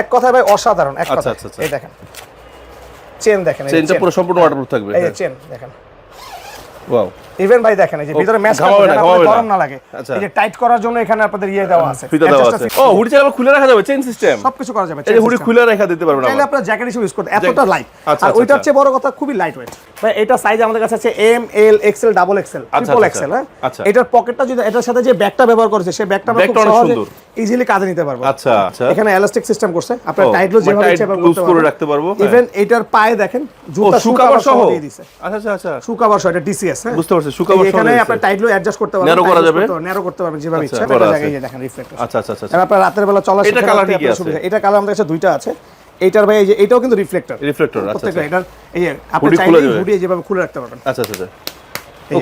এক কথায় ভাই অসাধারণ এক আচ্ছা, কথা আচ্ছা, আচ্ছা। এই দেখেন। চেন দেখেন চেনটা পুরো সম্পূর্ণ ওয়াটারপ্রুফ থাকবে এই চেন দেখেন। ওয়াও ইভেন ভাই দেখেন এই যে ভিতরে ম্যাচ ঘামাবে না, ঘামাবে গরম না। লাগে। আচ্ছা। এই যে টাইট করার জন্য এখানে আপনাদের ইয়ে দেওয়া আছে। ফিতা দেওয়া আছে। ও হুডি আবার খুলে রাখা যাবে চেইন সিস্টেম সবকিছু করা যাবে এই যে হুডি খুলে রাখা দিতে পারবেন আবার। আপনার জ্যাকেট হিসেবে ইউজ করতে এতটা লাইট আচ্ছা, আর আচ্ছা, ওইটা। হচ্ছে বড় কথা খুবই লাইট ওয়েট ভাই এটা সাইজ আমাদের কাছে আছে M L XL double XL triple XL হ্যাঁ। এটার পকেটটা যদি এটার সাথে যে ব্যাগটা ব্যবহার করেছে সেই ব্যাগটা আমরা খুব সহজে। ইজিলি কাজে নিতে পারব। আচ্ছা আচ্ছা। এখানে এলাস্টিক সিস্টেম করছে। আপনার টাইট লুজ যেভাবে ইচ্ছা loose করে রাখতে পারব, হ্যাঁ। ইভেন এটার পায়ে দেখেন জুতা শুকাবার সহ? দিয়ে দিছে। আচ্ছা আচ্ছা আচ্ছা। শুকাবার সহ এটা ডিসিএস হ্যাঁ? বুঝতে পারছি, শুকাবার সহ এখানে দিয়েছে। আপনার অ্যাডজাস্ট করতে পারবেন Narrow করা যাবে? ন্যারো করতে পারবেন যেভাবে আচ্ছা, ইচ্ছা। করা এটা জায়গায় দেখেন রিফ্লেক্টর আচ্ছা আচ্ছা আচ্ছা। আপনার রাতের বেলা চলা এটা colour কি আছে? এটা কালার আমাদের কাছে দুইটা আছে। এইটার ভাই এই যে এটাও কিন্তু রিফ্লেক্টর রিফ্লেক্টর আচ্ছা আচ্ছা। এটার এই যে আপনি চাইলে হুডি যেভাবে খুলে রাখতে পারবেন। আচ্ছা আচ্ছা আচ্ছা।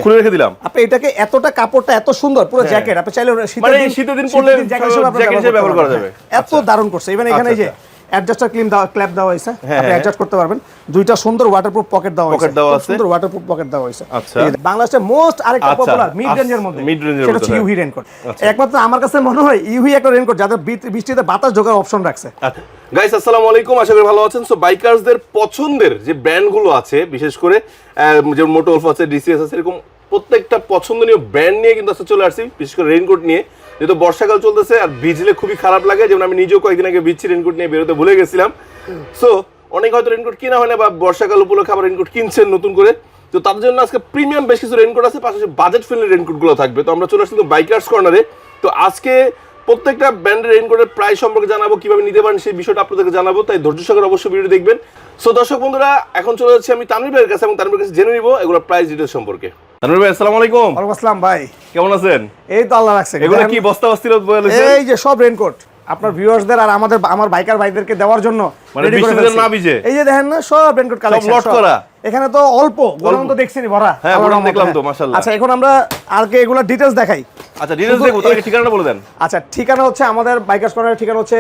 খুলে রেখে দিলাম। আপনি এটাকে এতটা কাপড়টা এত সুন্দর পুরো জ্যাকেট আপনি চাইলে শীতের মানে দিন শীতের দিন পরলে জ্যাকেট হিসেবে আপনি ব্যবহার করা যাবে। হ্যাঁ, এত দারুণ করছে। ইভেন এখানে এই যে আচ্ছা, অ্যাডজাস্টার ক্লিম দেওয়া ক্ল্যাপ দেওয়া হয়েছে। হ্যাঁ, আপনি হ্যাঁ। অ্যাডজাস্ট করতে পারবেন। দুইটা সুন্দর ওয়াটারপ্রুফ পকেট দেওয়া হয়েছে। সুন্দর ওয়াটারপ্রুফ পকেট দেওয়া হয়েছে। আচ্ছা। এই বাংলাদেশের মোস্ট আরেকটা আচ্ছা, পপুলার মিড আচ্ছা, রেঞ্জের মধ্যে। এর সেটা মধ্যে, হচ্ছে হ্যাঁ। ইউভি রেনকোট আচ্ছা। একমাত্র আমার কাছে মনে হয় ইউভি একটা রেনকোট যাদের বৃষ্টিতে বাতাস ঢোকার অপশন রাখছে। গাইস আসসালামু আলাইকুম। আশা করি ভালো আছেন। সো বাইকারসদের পছন্দের যে ব্র্যান্ডগুলো আছে বিশেষ করে যেমন মোটো আছে ডিসিএস আছে এরকম প্রত্যেকটা পছন্দনীয় ব্র্যান্ড নিয়ে কিন্তু আজকে চলে আসছি। বিশেষ করে রেইনকোট নিয়ে। যেহেতু বর্ষাকাল চলতেছে আর ভিজলে খুবই খারাপ লাগে, যেমন আমি নিজেও কয়েকদিন আগে ভিজছি রেইনকোট নিয়ে বেরোতে ভুলে গেছিলাম। সো অনেক হয়তো রেইনকোট কিনা হয় না বা বর্ষাকাল উপলক্ষে আবার রেনকোট কিনছেন নতুন করে। তো তাদের জন্য আজকে প্রিমিয়াম বেশ কিছু রেনকোট আছে, পাশাপাশি বাজেট ফ্রেন্ডলি রেইনকোটগুলো থাকবে। তো আমরা চলে আসছি বাইকার্স কর্নারে তো আজকে প্রত্যেকটা ব্র্যান্ডের রেইনকোটের প্রাইস সম্পর্কে জানাব, কীভাবে নিতে পারেন সেই বিষয়টা আপনাদেরকে জানাব, তাই ধৈর্য সহকারে অবশ্যই ভিডিও দেখবেন। সো দর্শক বন্ধুরা, এখন চলে যাচ্ছি আমি তানভীর ভাইয়ের কাছে এবং তানভীর কাছে জেনে নিব এগুলো প্রাইস ডিটেলস সম্পর্কে। তানভীর ভাই আসসালামু আলাইকুম। ওয়ালাইকুম আসসালাম ভাই। কেমন আছেন? এই তো আল্লাহ রাখছে। এগুলো কি বস্তা বস্তির বলে এই যে সব রেনকোট আপনার ভিউয়ার্সদের আর আমাদের আমার বাইকার ভাইদেরকে দেওয়ার জন্য মানে বৃষ্টিতে না ভিজে? এই যে দেখেন না সব রেনকোট কালেকশন load করা? এখানে তো অল্প গোলাম তো দেখছেনি ভরা। হ্যাঁ, দেখলাম তো। মাশাআল্লাহ। আচ্ছা এখন আমরা আর কে এগুলো ডিটেইলস দেখাই। আচ্ছা ডিটেলস শুধু দেখব তাহলে ঠিকানাটা বলে দেন। আচ্ছা ঠিকানা হচ্ছে আমাদের বাইকার্স কর্নারের ঠিকানা হচ্ছে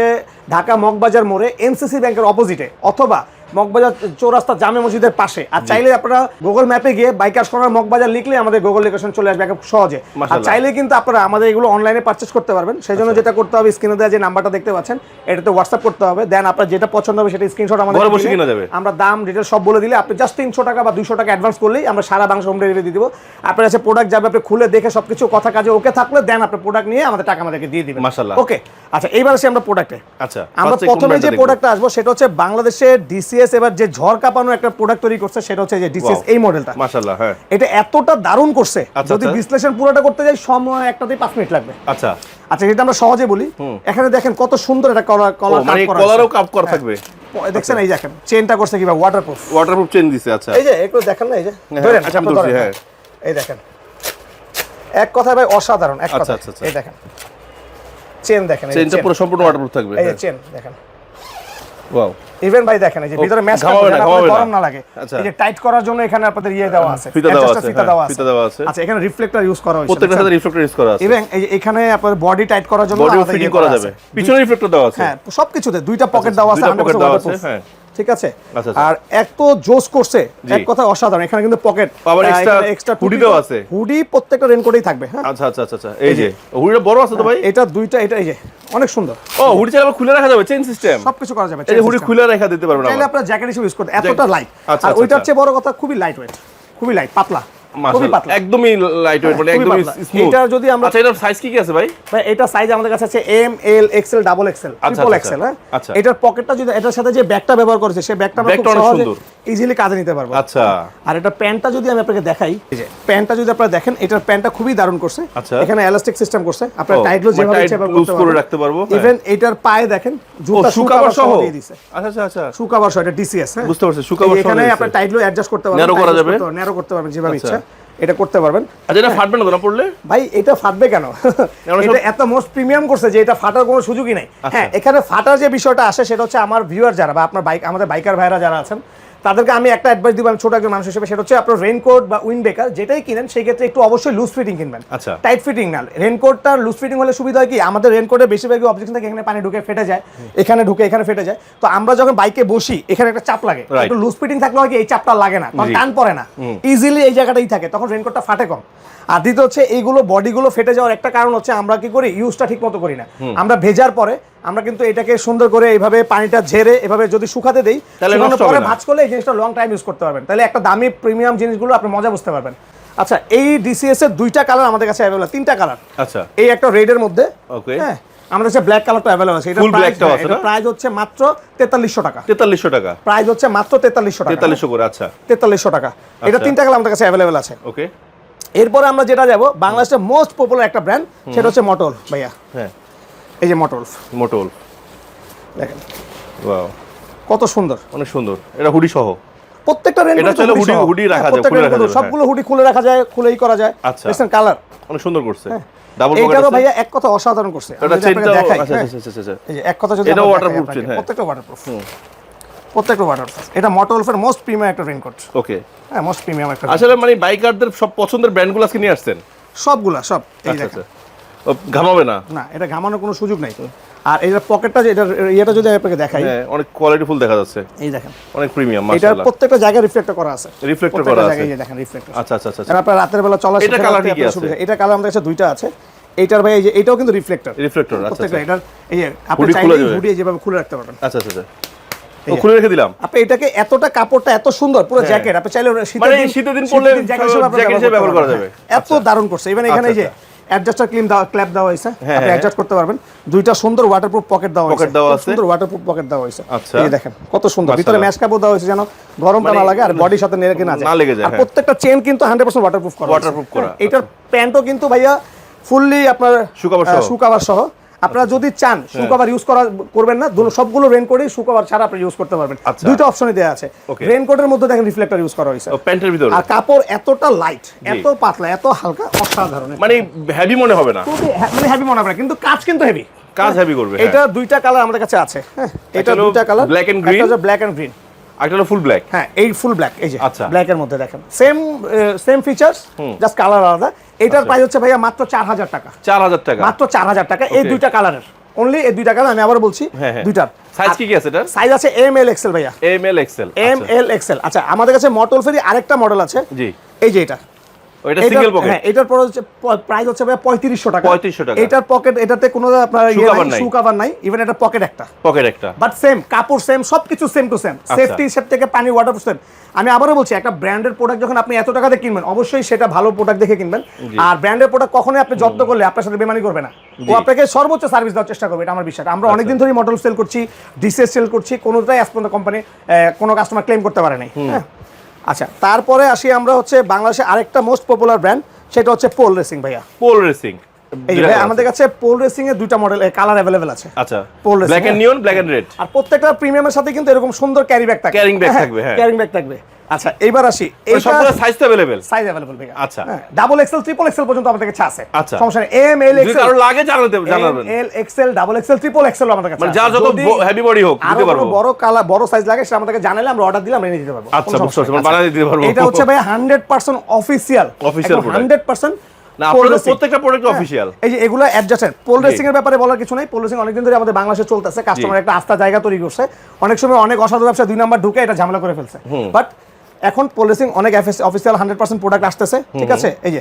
ঢাকা মগবাজার মোড়ে এনসিসি ব্যাংকের অপোজিটে অথবা মগবাজার চৌরাস্তা জামে মসজিদের পাশে। আর চাইলে আপনারা গুগল ম্যাপে গিয়ে বাইকার্স কর্নার মগবাজার লিখলে আমাদের গুগল লোকেশন চলে আসবে একদম সহজে। আর চাইলে কিন্তু আপনারা আমাদের এগুলো অনলাইনে পারচেস করতে পারবেন। সেই জন্য যেটা করতে হবে স্ক্রিনে দেওয়া যে নাম্বারটা দেখতে পাচ্ছেন এটাতে হোয়াটসঅ্যাপ করতে হবে। দেন আপনার যেটা পছন্দ হবে সেটা স্ক্রিনশট আমাদের বসে কিনা যাবে? আমরা দাম ডিটেল সব বলে দিলে আপনি জাস্ট তিনশো টাকা বা দুইশো টাকা অ্যাডভান্স করলেই আমরা সারা বাংলা হোম ডেলিভারি দিয়ে দিব। আপনার কাছে প্রোডাক্ট যাবে আপনি খুলে দেখে সবকিছু কথা কাজে ওকে থাকলে দেন আপনি প্রোডাক্ট নিয়ে আমাদের টাকা আমাদেরকে দিয়ে দিবেন। মাশাআল্লাহ। ওকে আচ্ছা এইবার আসি আমরা প্রোডাক্টে আচ্ছা আমরা প্রথমে যে প্রোডাক্টটা আসব সেটা হচ্ছে বাংলাদেশের ডিসিএস এবার যে ঝড় কাঁপানো একটা প্রোডাক্ট তৈরি করছে সেটা হচ্ছে যে ডিসিএস এই মডেলটা মাশাআল্লাহ হ্যাঁ। এটা এতটা দারুণ করছে আচ্ছা, যদি আচ্ছা। বিশ্লেষণ পুরোটা করতে যাই সময় একটাতেই পাঁচ মিনিট লাগবে। আচ্ছা। আচ্ছা এটা আমরা সহজে বলি এখানে দেখেন কত সুন্দর এটা কলার কলার মানে কলারও কাপ করা থাকবে। হ্যাঁ। দেখছেন এই দেখেন চেনটা করছে কীভাবে? ওয়াটারপ্রুফ ওয়াটারপ্রুফ চেন দিছে আচ্ছা। এই যে একটু দেখেন না এই যে। হ্যাঁ, ধরেন আচ্ছা, আমি ধরছি, হ্যাঁ। এই দেখেন। এক কথায় ভাই অসাধারণ এক আচ্ছা, কথা আচ্ছা, আচ্ছা। এই দেখেন। চেন দেখেন চেনটা পুরো সম্পূর্ণ ওয়াটারপ্রুফ থাকবে এই হ্যাঁ। চেন দেখেন। ওয়াও ইভেন ভাই দেখেন এই যে ভিতরে ম্যাচ গরম না লাগে। আচ্ছা। এই যে টাইট করার জন্য এখানে আপনাদের ইয়ে দেওয়া আছে। ফিতা দেওয়া আছে, ফিতা হ্যাঁ, দেওয়া আছে। আচ্ছা এখানে রিফ্লেক্টর ইউজ করা হয়েছে প্রত্যেকটা সাথে রিফ্লেক্টর ইউজ করা আছে। ইভেন এই যে এখানে আপনার বডি টাইট করার জন্য বডি ফিটিং ইয়ে করা যাবে। পিছনে রিফ্লেক্টর দেওয়া আছে। হ্যাঁ সবকিছুতে দুইটা পকেট আচ্ছা, দেওয়া আছে পকেট 100% দেওয়া আছে, হ্যাঁ। ঠিক আছে? আচ্ছা, আচ্ছা। আর এত জোস করছে। এক কথা অসাধারণ। এখানে কিন্তু পকেট আবার এক্সট্রা এক্সট্রা হুডি দাও আছে। হুডি প্রত্যেকটা রেনকোটেই থাকবে হ্যাঁ? আচ্ছা আচ্ছা আচ্ছা আচ্ছা। এই যে হুডিটা বড় আছে তো ভাই? এটা দুইটা এটা এই যে অনেক সুন্দর। ও হুডি চাইলে আবার খুলে রাখা যাবে চেইন সিস্টেম সবকিছু করা যাবে এই হুডি খুলে রাখা দিতে পারবেন চাইলে আপনারা জ্যাকেট হিসেবে ইউজ করতে এতটা লাইট আর ওইটার। চেয়ে বড় কথা খুবই লাইট ওয়েট খুবই লাইট পাতলা। একদমই লাইট ওয়েট মানে একদমই স্মুথ এটা যদি আমরা- আচ্ছা এটার সাইজ কি কি আছে ভাই? ভাই এটা সাইজ আমাদের কাছে আছে M L XL double XL আচ্ছা, ট্রিপল এক্সেল হ্যাঁ? আচ্ছা। এটার পকেটটা যদি এটার সাথে যে ব্যাগটা ব্যবহার করেছে সেই ব্যাগটা আমরা খুব সহজে। ইজিলি কাজে নিতে পারব। আচ্ছা। আর এটা প্যান্টটা যদি আমি আপনাকে দেখাই প্যান্টটা যদি আপনারা দেখেন এটার প্যান্টটা খুবই দারুণ করছে। আচ্ছা। এখানে এলাস্টিক সিস্টেম করছে। আপনার ও, টাইট লুজ মানে যেভাবে ইচ্ছা করে রাখতে পারব, হ্যাঁ। ইভেন এটার পায়ে দেখেন জুতা শুকাবার সহ? দিয়ে দিছে আচ্ছা আচ্ছা আচ্ছা। শুকাবার সহ এটা ডিসিএস হ্যাঁ? বুঝতে পারছি, শুকাবার সহ এখানে দিয়েছে। আপনার টাইট লুজ অ্যাডজাস্ট করতে পারবেন Narrow করা যাবে? পারবেন, করতে পারবেন যেভাবে আচ্ছা। ইচ্ছা এটা করতে পারবেন। আচ্ছা এটা ফাটবে না পড়লে? ভাই এটা ফাটবে কেন? এটা এত মোস্ট প্রিমিয়াম করছে যে এটা ফাটার কোনো সুযোগই নাই। আচ্ছা। হ্যাঁ এখানে ফাটার যে বিষয়টা আসে সেটা হচ্ছে আমার ভিউয়ার যারা বা আপনার বাইক আমাদের বাইকার ভাইরা যারা আছেন তাদেরকে আমি একটা অ্যাডভাইস দিব আমি ছোট একজন মানুষ হিসেবে সেটা হচ্ছে আপনার রেনকোট বা উইন্ড ব্রেকার যেটাই কিনেন সেই ক্ষেত্রে একটু অবশ্যই লুজ ফিটিং কিনবেন আচ্ছা। টাইট ফিটিং না রেনকোটটা লুজ ফিটিং হলে সুবিধা হয় কি আমাদের রেনকোটের বেশিরভাগই অবজেকশন থাকে এখানে পানি ঢুকে ফেটে যায় এখানে ঢুকে এখানে ফেটে যায় তো আমরা যখন বাইকে বসি এখানে একটা চাপ লাগে. একটু লুজ ফিটিং থাকলে হয় কি এই চাপটা লাগে না কারণ। টান পড়ে না ইজিলি এই জায়গাটাই থাকে তখন রেনকোটটা ফাটে কম আর দ্বিতীয় হচ্ছে এইগুলো বডিগুলো ফেটে যাওয়ার একটা কারণ হচ্ছে আমরা কি করি ইউজটা ঠিক মতো করি না। আমরা ভেজার পরে আমরা কিন্তু এটাকে সুন্দর করে এইভাবে পানিটা ঝেড়ে এভাবে যদি শুকাতে দেই পরে। ভাঁজ করলে এই জিনিসটা লং টাইম ইউজ করতে পারবেন। তাহলে একটা দামি প্রিমিয়াম জিনিসগুলো আপনি মজা বুঝতে পারবেন। আচ্ছা এই ডিসিএস এর দুইটা কালার আমাদের কাছে অ্যাভেলেবল তিনটা কালার আচ্ছা। এই একটা রেড এর মধ্যে Okay. হ্যাঁ আমাদের কাছে ব্ল্যাক কালারটা অ্যাভেলেবল আছে। এটা black আছে? প্রাইস হচ্ছে মাত্র তেতাল্লিশশো টাকা। তেতাল্লিশশো টাকা। প্রাইস হচ্ছে মাত্র তেতাল্লিশশো টাকা। তেতাল্লিশশো করে আচ্ছা। তেতাল্লিশশো টাকা। এটা তিনটা কালার আমাদের কাছে অ্যাভেলেবল আছে। ওকে এরপরে আমরা যেটা যাব বাংলাদেশের মোস্ট পপুলার একটা ব্র্যান্ড সেটা হচ্ছে মটল ভাইয়া। হ্যাঁ। এই যে মটল মোটল দেখেন। ওয়াও কত সুন্দর। অনেক সুন্দর। এটা হুডি সহ। প্রত্যেকটা রেন এটা চাইলে হুডি- হুডি রাখা যায়, খুলে রাখা যাবে, হ্যাঁ। সবগুলো হুডি খুলে রাখা যায় খুলেই করা যায়। আচ্ছা। দেখছেন কালার অনেক সুন্দর করছে। ডাবল পকেট এইটারও ভাইয়া এক কথা অসাধারণ করছে। এটা দেখাই, আচ্ছা হ্যাঁ। আচ্ছা আচ্ছা আচ্ছা। এই যে এক কথা যদি আমরা waterproof চেন, হ্যাঁ। প্রত্যেকটা ওয়াটারপ্রুফ প্রত্যেকটা ওয়াটারপ্রুফ এটা মটলফের মোস্ট প্রিমিয়াম একটা রেনকোট ওকে হ্যাঁ মোস্ট প্রিমিয়াম একটা আসলে মানে বাইকারদের সব পছন্দের ব্র্যান্ডগুলো আজকে নিয়ে আসছেন? সবগুলা সব। এই আচ্ছা দেখেন। আচ্ছা। ঘামাবে না? না এটা ঘামানোর কোনো সুযোগ নাই। আর এটার পকেটটা যে এটা ইয়েটা যদি আপনাকে দেখাই। হ্যাঁ অনেক কোয়ালিটি ফুল দেখা যাচ্ছে। এই দেখেন। অনেক প্রিমিয়াম এটার মাশাআল্লাহ। প্রত্যেকটা জায়গায় রিফ্লেক্টর করা আছে। রিফ্লেক্টর করা আছে। এই দেখেন রিফ্লেক্টর আচ্ছা আচ্ছা আচ্ছা আপনার রাতের বেলা চলা এটা colour কি আছে? এটা কালার আমাদের কাছে দুইটা আছে। এইটার ভাই এই যে এটাও কিন্তু রিফ্লেক্টর রিফ্লেক্টর আচ্ছা আচ্ছা। এটার এই আপনি চাইলে হুডি যেভাবে খুলে রাখতে পারবেন। আচ্ছা আচ্ছা আচ্ছা। খুলে রেখে দিলাম আপনি এটাকে এতটা কাপড়টা এত সুন্দর পুরো জ্যাকেট আপনি চাইলে হ্যাঁ। মানে শীতের দিন পরলে জ্যাকেট হিসেবে ব্যবহার করা যাবে। হ্যাঁ, এত দারুণ করছে ইভেন এখানে এই যে আচ্ছা, অ্যাডজাস্টার ক্লিম দেওয়া ক্ল্যাপ দেওয়া হয়েছে হ্যাঁ, আপনি হ্যাঁ। অ্যাডজাস্ট করতে পারবেন দুইটা সুন্দর ওয়াটারপ্রুফ পকেট দেওয়া হয়েছে। সুন্দর ওয়াটারপ্রুফ পকেট দেওয়া হয়েছে আচ্ছা। এই দেখেন কত সুন্দর ভিতরে। ম্যাশ কাপড় দেওয়া হয়েছে যেন গরমটা না মানে লাগে আর বডির সাথে লেগে না যায় না আর হ্যাঁ। প্রত্যেকটা চেন কিন্তু 100% ওয়াটারপ্রুফ করা। Waterproof করা, হ্যাঁ, এটার প্যান্টও কিন্তু ভাইয়া ফুললি আপনার শুকাবার সহ। শুকাবার সহ আপনারা যদি চান শুকাবার ইউজ করা করবেন না। দুটো- সবগুলো রেনকোটই শুকাবার ছাড়া আপনি ইউজ করতে পারবেন। আচ্ছা। দুইটা অপশনই দেওয়া আছে. রেনকোটের মধ্যে দেখেন রিফ্লেক্টর ইউজ করা হয়েছে। প্যান্টের ভিতরে। আর কাপড় এতটা লাইট এত পাতলা এত হালকা অসাধারণ মানে হেভি মনে হবে না? হ্যাঁ, মানে হেভি মনে হবে না, কিন্তু কাজ কিন্তু হেভি কাজ হেভি করবে হ্যাঁ। এটা দুইটা কালার আমাদের কাছে আছে। হ্যাঁ এটা দুইটা কালার and green। একটা হচ্ছে ব্ল্যাক এন্ড গ্রিন একটা হলো ফুল ব্ল্যাক হ্যাঁ এই ফুল ব্ল্যাক এই যে আচ্ছা। ব্ল্যাক এর মধ্যে দেখেন। Same same features just colour আলাদা। এটার আচ্ছা। প্রাইস হচ্ছে ভাইয়া মাত্র চার হাজার টাকা। চার হাজার টাকা। মাত্র চার হাজার টাকা এই দুইটা কালারের অনলি এই দুইটা কালার আমি আবার বলছি হ্যাঁ, হ্যাঁ। দুইটার। সাইজ কি কি আছে এটা সাইজ আছে এম এল এক্সেল ভাইয়া। M L XL M L XL আচ্ছা আমাদের কাছে মটল ফেরি আরেকটা মডেল আছে। জি। এই যে এটা। ওইটা এটার- সিঙ্গেল পকেট হ্যাঁ এটার পর হচ্ছে প্রাইস হচ্ছে ভাই পঁয়ত্রিশশো টাকা। 3500 টাকা। এটার পকেট এটাতে কোনো আপনার নাই। শু কাভার নাই ইভেন এটা পকেট একটা। পকেট একটা। বাট সেম কাপড় সেম সবকিছু same to same. Safety safe থেকে পানি ওয়াটার সেম আমি আবারও বলছি একটা ব্র্যান্ডের প্রোডাক্ট যখন আপনি এত টাকাতে কিনবেন অবশ্যই সেটা ভালো প্রোডাক্ট দেখে কিনবেন। আর ব্র্যান্ডের প্রোডাক্ট কখনোই আপনি যত্ন করলে আপনার সাথে বেমানি করবে না। ও আপনাকে সর্বোচ্চ সার্ভিস দেওয়ার চেষ্টা করবে এটা আমার বিশ্বাস। আমরা আচ্ছা। অনেকদিন ধরেই মডেল সেল করছি ডিসেস সেল করছি কোনোটাই আজ পর্যন্ত কোম্পানি কোনো কাস্টমার ক্লেম করতে পারে নাই। হ্যাঁ? আচ্ছা তারপরে আসি আমরা হচ্ছে বাংলাদেশের আরেকটা মোস্ট পপুলার ব্র্যান্ড সেটা হচ্ছে পোল রেসিং ভাইয়া। পোল রেসিং এই ভাই, আমাদের কাছে পোল রেসিং এর দুইটা মডেল কালার অ্যাভেলেবেল আছে। আচ্ছা pole racing black and. Neon black and red আর প্রত্যেকটা প্রিমিয়ামের সাথে কিন্তু এরকম সুন্দর ক্যারি ব্যাগ থাকবে ক্যারিং ব্যাগ থাকবে, হ্যাঁ। ক্যারিং ব্যাগ থাকবে। আচ্ছা এইবার আসি সবগুলো সাইজ তো अवेलेबल সাইজ अवेलेबल ভাইয়া আচ্ছা। ডাবল এক্সেল ট্রিপল এক্সেল পর্যন্ত আমাদের কাছে আছে আচ্ছা। সমস্যা নেই এম এল যদি এক্সেল কারো লাগে জানাতে জানাবেন L XL double XL triple XL আমাদের কাছে মানে আছে। যার যত যদি হেভি বডি হোক আরো দিতে কোনো পারবো বড় কালার বড় সাইজ লাগে সেটা আমাদেরকে জানালে আমরা অর্ডার দিলে আমরা এনে দিতে পারবো আচ্ছা, কোনো বুঝতে সমস্যা পারছি, নেই। বানিয়ে দিতে পারবো। এটা হচ্ছে ভাই 100% অফিশিয়াল Official product। 100% না আপনাদের প্রত্যেকটা প্রোডাক্ট অফিশিয়াল এই যে এগুলো অ্যাডজাস্টেড পোল রেসিং এর ব্যাপারে বলার কিছু নাই পোল রেসিং অনেকদিন ধরে আমাদের বাংলাদেশে চলতেছে কাস্টমার একটা আস্থা জায়গা তৈরি করছে অনেক সময় অনেক অসাধু ব্যবসা দুই নাম্বার ঢুকে এটা ঝামেলা করে ফেলছে বাট এখন পলিসিং অনেক অফিসিয়াল হান্ড্রেড পার্সেন্ট প্রোডাক্ট আসতেছে ঠিক আছে? এই যে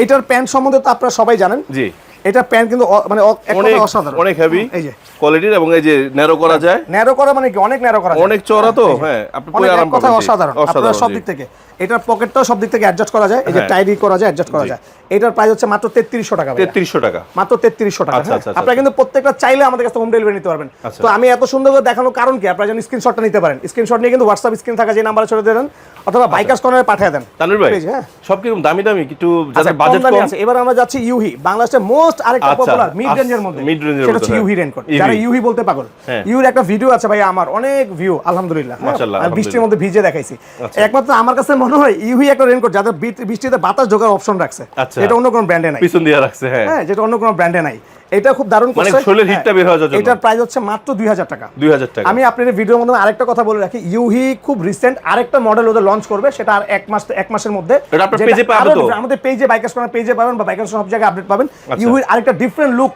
এইটার প্যান্ট সম্বন্ধে তো আপনারা সবাই জানেন। জি। এটা প্যান্ট কিন্তু মানে অনেক অসাধারণ। অনেক হেভি এই যে। কোয়ালিটির এবং এই যে ন্যারো করা যায়। ন্যারো করা মানে কি? অনেক ন্যারো করা অনেক চওড়া তো? হ্যাঁ আপনি পরে আরাম পাবেন অসাধারণ। আপনারা সব দিক থেকে। এটার পকেটটাও সব দিক থেকে অ্যাডজাস্ট করা যায়। এই যে হ্যাঁ। টাইডি করা যায় অ্যাডজাস্ট করা যায়। এটার প্রাইস হচ্ছে মাত্র তেত্রিশশো টাকা 3300 টাকা। মাত্র তেত্রিশশো টাকা। আচ্ছা, হ্যাঁ? আচ্ছা, আচ্ছা, আপনারা কিন্তু প্রত্যেকটা চাইলে আমাদের কাছে হোম ডেলিভারি নিতে পারবেন। তো আমি এত সুন্দর করে দেখানোর কারণ কি? আপনারা যেন স্ক্রিনশটটা নিতে পারেন। স্ক্রিনশট নিয়ে কিন্তু হোয়াটসঅ্যাপ স্ক্রিন থাকা যে নাম্বারে ছেড়ে দেন অথবা বাইকার্স কর্নারে পাঠিয়ে দেন। তানভীর ভাই হ্যাঁ। সব কীরকম দামি দামি একটু আচ্ছা, যাদের বাজেট কম। আছে। এবার আমরা যাচ্ছি ইউহি বাংলাদেশের মোস্ট আরেকটা পপুলার মিড রেঞ্জের মধ্যে মিড রেঞ্জের সেটা হচ্ছে ইউহি হ্যাঁ। রেনকোট যারা ইউহি বলতে পাগল হ্যাঁ। ইউর একটা ভিডিও আছে ভাই আমার অনেক ভিউ আলহামদুলিল্লাহ হ্যাঁ। মাশাআল্লাহ, আর বৃষ্টির মধ্যে ভিজে দেখাইছি আচ্ছা। একমাত্র আমার কাছে মনে হয় ইউহি একটা রেনকোট যাদের বৃষ্টিতে বাতাস ঢোকার অপশন রাখছে আচ্ছা। এটা অন্য কোনো ব্র্যান্ডে নাই পিছন দিয়ে রাখছে হ্যাঁ হ্যাঁ যেটা অন্য কোনো ব্র্যান্ডে নাই এটা খুব দারুণ মানে শরীরের হিটটা বের হওয়ার জন্য। এটার প্রাইস হচ্ছে মাত্র দুই হাজার টাকা। 2000 টাকা। আমি আপনাদের ভিডিওর মধ্যে আরেকটা কথা বলে রাখি। ইউহি খুব রিসেন্ট আরেকটা মডেল ওদের লঞ্চ করবে। সেটা আর এক মাস এক মাসের মধ্যে। এটা আপনার যেটা page এ পাবে আরও তো? আমাদের পেজে বাইকার্স করার পেজে পাবেন বা বাইকার্স সব জায়গায় আপডেট পাবেন। আচ্ছা। ইউহির আরেকটা ডিফারেন্ট লুক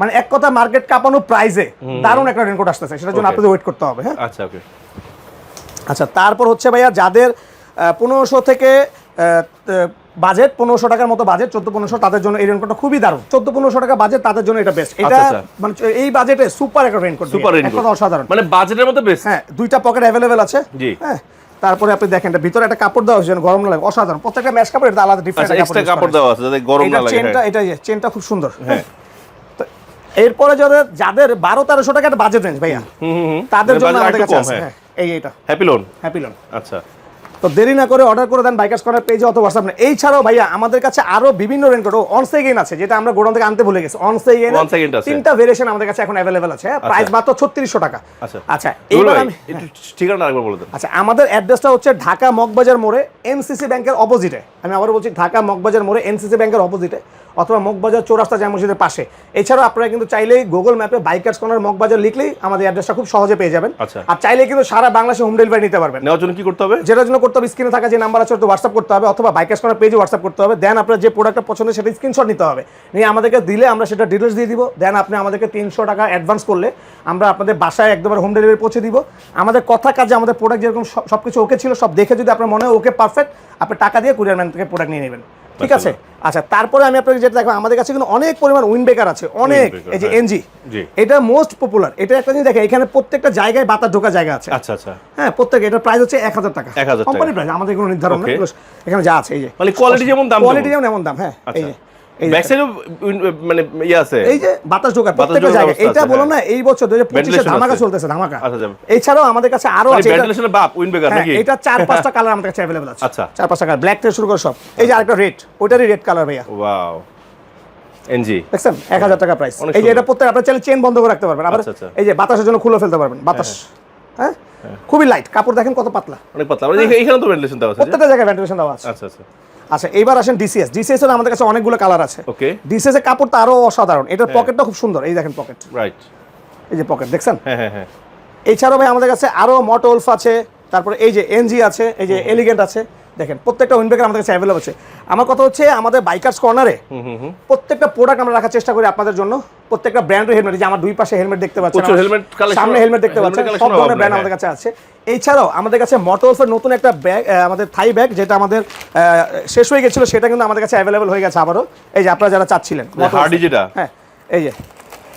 মানে এক কথা মার্কেট কাঁপানো প্রাইসে দারুণ একটা রেনকোট আসতেছে। সেটার জন্য আপনাদের ওয়েট করতে হবে হ্যাঁ? আচ্ছা ওকে আচ্ছা তারপর হচ্ছে ভাইয়া যাদের পনেরোশো থেকে বাজেট পনেরোশো টাকার মতো বাজেট চোদ্দ পনেরোশো তাদের জন্য এই রেনকোটটা খুবই দারুণ। চোদ্দ পনেরোশো টাকা বাজেট তাদের জন্য এটা বেস্ট এটা আচ্ছা, আচ্ছা। মানে এই বাজেটে সুপার একটা রেনকোট সুপার রেইনকোট অসাধারণ। মানে বাজেটের মধ্যে বেস্ট হ্যাঁ দুইটা পকেট অ্যাভেলেবেল আছে। জি। হ্যাঁ তারপরে আপনি দেখেন এটা ভিতরে একটা কাপড় দেওয়া হয়েছে গরম না লাগে। অসাধারণ। প্রত্যেকটা ম্যাচ কাপড় এটা আলাদা ডিফারেন্ট আচ্ছা এক্সট্রা কাপড় দেওয়া আছে যাতে গরম না লাগে। চেনটা হ্যাঁ। এটা যে চেনটা খুব সুন্দর। হ্যাঁ। এরপরে যাদের যাদের বারো তেরোশো টাকা একটা বাজেট রেঞ্জ ভাইয়া তাদের মানে জন্য আমাদের কাছে আছে। হ্যাঁ। হ্যাঁ এই এটা হ্যাপি লোন হ্যাপি লোন আচ্ছা। তো দেরি না করে অর্ডার করে দেন বাইকার্স কর্নার পেজে অথবা হোয়াটসঅ্যাপ এই ছাড়াও ভাইয়া আমাদের কাছে আরও বিভিন্ন রেনকোট অন অনসেগেন আছে যেটা আমরা গোডাউন থেকে আনতে ভুলে গেছি। অন সেগেন আছে। তিনটা ভেরিয়েশন আমাদের কাছে এখন अवेलेबल আছে প্রাইস মাত্র ছত্রিশশো টাকা। আচ্ছা। আচ্ছা এইবার আমি একটু ঠিকানা আরেকবার বলে দেন। আচ্ছা আমাদের অ্যাড্রেসটা হচ্ছে ঢাকা মগবাজার মোড়ে এনসিসি ব্যাংকের অপোজিটে আমি আবার বলছি ঢাকা মগবাজার মোড়ে এনসিসি ব্যাংকের অপোজিটে অথবা মগবাজার চৌরাস্তা জামা মসজিদের পাশে। এছাড়াও আপনারা কিন্তু চাইলেই গুগল ম্যাপে বাইকার্স কর্নার মগবাজার লিখলেই আমাদের অ্যাড্রেসটা খুব সহজে পেয়ে যাবেন। আচ্ছা। আর চাইলে কিন্তু সারা বাংলাদেশে হোম ডেলিভারি নিতে পারবেন। নেওয়ার জন্য কি করতে হবে? যেটার জন্য করতে হবে স্ক্রিনে থাকা যে নাম্বার আছে হোয়াটসঅ্যাপ করতে হবে অথবা বাইকার্স কর্নার পেজে হোয়াটসঅ্যাপ করতে হবে। দেন আপনার যে প্রোডাক্টটা পছন্দ সেটা স্ক্রিনশট নিতে হবে। নিয়ে আমাদেরকে দিলে আমরা সেটা ডিটেলস দিয়ে দিব। দেন আপনি আমাদেরকে তিনশো টাকা অ্যাডভান্স করলে আমরা আপনাদের বাসায় একদম হোম ডেলিভারি পৌঁছে দিব। আমাদের কথা কাজে আমাদের প্রোডাক্ট যেরকম সব কিছু ওকে ছিল সব দেখে যদি আপনার মনে হয় ওকে পারফেক্ট আপনি টাকা দিয়ে কুরিয়ার ম্যান থেকে প্রোডাক্ট নিয়ে নেবেন। ঠিক আছে? আচ্ছা তারপরে আমি আপনাকে যেটা দেখো আমাদের কাছে কিন্তু অনেক পরিমাণ উইন বেকার আছে অনেক এই যে হ্যাঁ। এনজি জি। এটা মোস্ট পপুলার এটা একটা জিনিস দেখে এখানে প্রত্যেকটা জায়গায় বাতাস ঢোকা জায়গা আছে। আচ্ছা আচ্ছা। হ্যাঁ প্রত্যেক এটার প্রাইস হচ্ছে এক হাজার টাকা। 1000 টাকা। কোম্পানি প্রাইস আমাদের কোনো নির্ধারণ নেই এখানে যা আছে এই যে। মানে কোয়ালিটি যেমন দাম কোয়ালিটি যেমন এমন দাম হ্যাঁ এই আচ্ছা যে। মানে ইয়ে আছে। এই যে বাতাস ঢোকার প্রত্যেকটা জায়গায়। এটা না হ্যাঁ। এই বছর ধামাকা চলতেছে ধামাকা। আচ্ছা, আচ্ছা। এছাড়াও আমাদের কাছে আরও মানে আছে বাপ হ্যাঁ, নাকি? এটা চার পাঁচটা কালার আমাদের কাছে অ্যাভেলেবল আছে। আচ্ছা। চার পাঁচটা কালার ব্ল্যাক থেকে শুরু করে সব। এই যে আরেকটা রেড ওইটারই রেড কালার ভাইয়া। ওয়াও এনজি দেখছেন? এক হাজার টাকা প্রাইস এই যে এটা প্রত্যেক আপনার চাইলে চেন বন্ধ করে রাখতে পারবেন। আবার। এই যে বাতাসের জন্য খুলে ফেলতে পারবেন বাতাস। হ্যাঁ। খুবই লাইট কাপড় দেখেন কত পাতলা। অনেক পাতলা। মানে এখানে- এখানে তো ভেন্টিলেশন দেওয়া আছে প্রত্যেকটা জায়গায় ভেন্টিলেশন দেওয়া আছে। আচ্ছা আচ্ছা। আচ্ছা এবার আসেন ডিসিএস ডিসিএস এর আমাদের কাছে অনেকগুলো কালার আছে। ওকে ডিসিএস এর কাপড় তারও আরও অসাধারণ। এটার পকেটটা খুব সুন্দর। এই দেখেন পকেট রাইট এই যে পকেট দেখছেন? হ্যাঁ হ্যাঁ হ্যাঁ। এছাড়াও ভাই আমাদের কাছে আরও মটোলফ আছে তারপরে এই যে এনজি আছে এই যে এলিগেন্ট আছে। দেখেন প্রত্যেকটা উইনবেকার আমাদের কাছে অ্যাভেলেবল আছে। আমার কথা হচ্ছে আমাদের বাইকার্স কর্নারে প্রত্যেকটা প্রোডাক্ট আমরা রাখার চেষ্টা করি আপনাদের জন্য। প্রত্যেকটা ব্র্যান্ডের হেলমেট যে আমার দুই পাশে হেলমেট দেখতে পাচ্ছেন সামনে হেলমেট দেখতে পাচ্ছেন সব ধরনের ব্র্যান্ড আমাদের কাছে আছে। এছাড়াও আমাদের কাছে মটোলফের নতুন একটা ব্যাগ আমাদের থাই ব্যাগ যেটা আমাদের শেষ হয়ে গেছিল সেটা কিন্তু আমাদের কাছে অ্যাভেলেবল হয়ে গেছে আবারও। এই যে আপনারা যারা চাচ্ছিলেন হার্ডি যেটা? হ্যাঁ এই যে।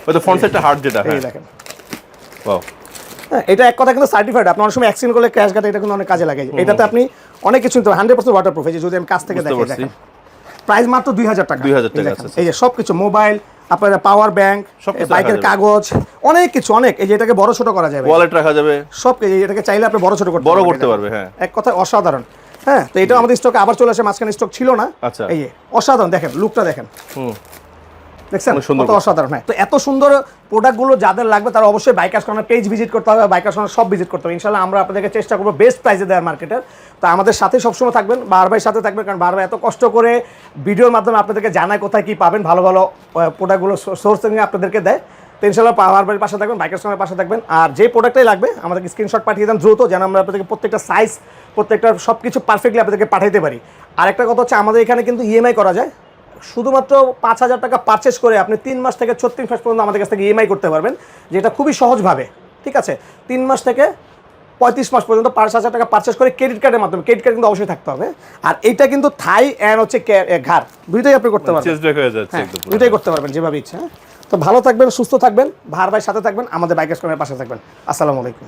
ওই তো সাইডটা হার্ড যেটা এই হ্যাঁ। দেখেন। ওয়াও হ্যাঁ এটা এক কথা কিন্তু সার্টিফাইড আপনি অনেক সময় অ্যাক্সিডেন্ট করলে ক্র্যাশ গার্ড এটা কিন্তু অনেক কাজে লাগে। এটাতে আপনি অনেক কিছু হান্ড্রেড পার্সেন্ট ওয়াটার প্রুফ এই যে যদি আমি কাছ থেকে দেখি প্রাইস মাত্র দুই হাজার টাকা। 2000 এই টাকা, আচ্ছা, এই যে সবকিছু মোবাইল আপনার পাওয়ার ব্যাংক বাইকের কাগজ অনেক কিছু অনেক। এই যে এটাকে বড় ছোট করা যাবে। ওয়ালেট রাখা যাবে। সব এটাকে চাইলে আপনি বড় ছোট করতে বড় করতে পারবে, হ্যাঁ। এক কথায় অসাধারণ। হ্যাঁ তো এটাও আমাদের স্টকে আবার চলে আসে মাঝখানে স্টক ছিল না। আচ্ছা। এই যে অসাধারণ দেখেন লুকটা দেখেন। হুম। দেখছেন? কত অসাধারণ হ্যাঁ। তো এত সুন্দর প্রোডাক্টগুলো যাদের লাগবে তারা অবশ্যই বাইকার্স কর্নার পেজ ভিজিট করতে হবে বাইকার্স কর্নার সব ভিজিট করতে হবে। ইনশাল্লাহ আমরা আপনাদেরকে চেষ্টা করব বেস্ট প্রাইসে দেওয়ার মার্কেটের তো আমাদের সাথে সবসময় থাকবেন বারবার সাথে থাকবেন কারণ বারবার এত কষ্ট করে ভিডিওর মাধ্যমে আপনাদেরকে জানায় কোথায় কি পাবেন ভালো ভালো প্রোডাক্টগুলো সোর্সিং আপনাদেরকে দেয়। তো ইনশাল্লাহ বারবারের পাশে থাকবেন বাইকার্স কর্নার পাশে থাকবেন। আর যে প্রোডাক্টটাই লাগবে আমাদেরকে স্ক্রিনশট পাঠিয়ে দেন দ্রুত যেন আমরা আপনাদেরকে প্রত্যেকটা সাইজ প্রত্যেকটা সব কিছু পারফেক্টলি আপনাদেরকে পাঠাইতে পারি। আরেকটা কথা হচ্ছে আমাদের এখানে কিন্তু ইএমআই করা যায়। শুধুমাত্র পাঁচ হাজার টাকা পারচেস করে আপনি তিন মাস থেকে ছত্রিশ মাস পর্যন্ত আমাদের কাছ থেকে ইএমআই করতে পারবেন যেটা খুবই সহজভাবে ঠিক আছে? তিন মাস থেকে পঁয়ত্রিশ মাস পর্যন্ত পাঁচ হাজার টাকা পারচেস করে ক্রেডিট কার্ডের মাধ্যমে ক্রেডিট কার্ড কিন্তু অবশ্যই থাকতে হবে আর এইটা কিন্তু থাই অ্যান্ড হচ্ছে ঘাড় দুইটাই আপনি করতে পারবেন। হয়ে দুইটাই করতে পারবেন যেভাবে ইচ্ছা হ্যাঁ? তো ভালো থাকবেন সুস্থ থাকবেন ভার ভাই সাথে থাকবেন আমাদের বাইকের পাশে থাকবেন। আসসালামু আলাইকুম।